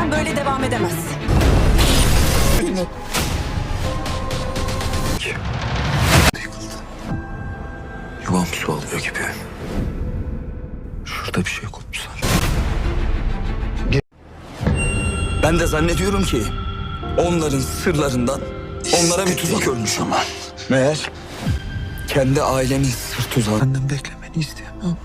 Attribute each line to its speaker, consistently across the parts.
Speaker 1: ailem böyle devam edemez.
Speaker 2: Yıkıldı. Yuvam su alıyor gibi. Şurada bir şey koptu sanki. Ben de zannediyorum ki onların sırlarından onlara bir tuzak örmüş ama. Meğer kendi ailemin sır tuzağı. Benden beklemeni isteyemem.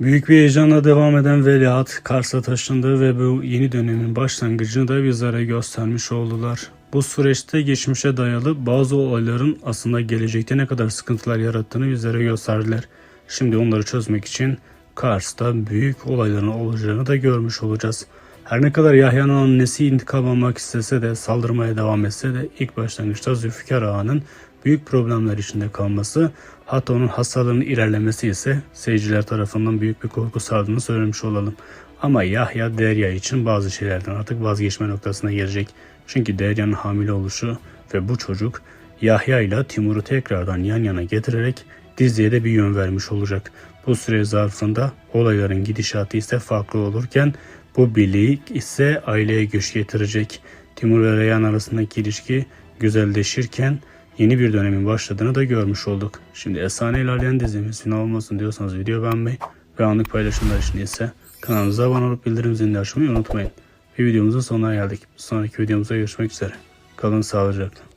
Speaker 3: Büyük bir heyecanla devam eden Veliaht Kars'a taşındı ve bu yeni dönemin başlangıcını da bizlere göstermiş oldular. Bu süreçte geçmişe dayalı bazı olayların aslında gelecekte ne kadar sıkıntılar yarattığını bizlere gösterdiler. Şimdi onları çözmek için Kars'ta büyük olayların olacağını da görmüş olacağız. Her ne kadar Yahya'nın annesi intikam almak istese de saldırmaya devam etse de ilk başlangıçta Zülfikar Ağa'nın büyük problemler içinde kalması hatta onun hastalığının ilerlemesi ise seyirciler tarafından büyük bir korku sardığını söylemiş olalım. Ama Yahya Derya için bazı şeylerden artık vazgeçme noktasına gelecek. Çünkü Derya'nın hamile oluşu ve bu çocuk Yahya ile Timur'u tekrardan yan yana getirerek diziye de bir yön vermiş olacak. Bu süre zarfında olayların gidişatı ise farklı olurken bu birlik ise aileye güç getirecek. Timur ve Reyhan arasındaki ilişki güzelleşirken yeni bir dönemin başladığını da görmüş olduk. Şimdi efsane ilerleyen dizimiz final olmasın diyorsanız video beğenmeyi ve anlık paylaşımlar için ise kanalımıza abone olup bildirim zilini açmayı unutmayın. Bir videomuzun sonuna geldik. Bir sonraki videomuzda görüşmek üzere. Kalın sağlıcakla.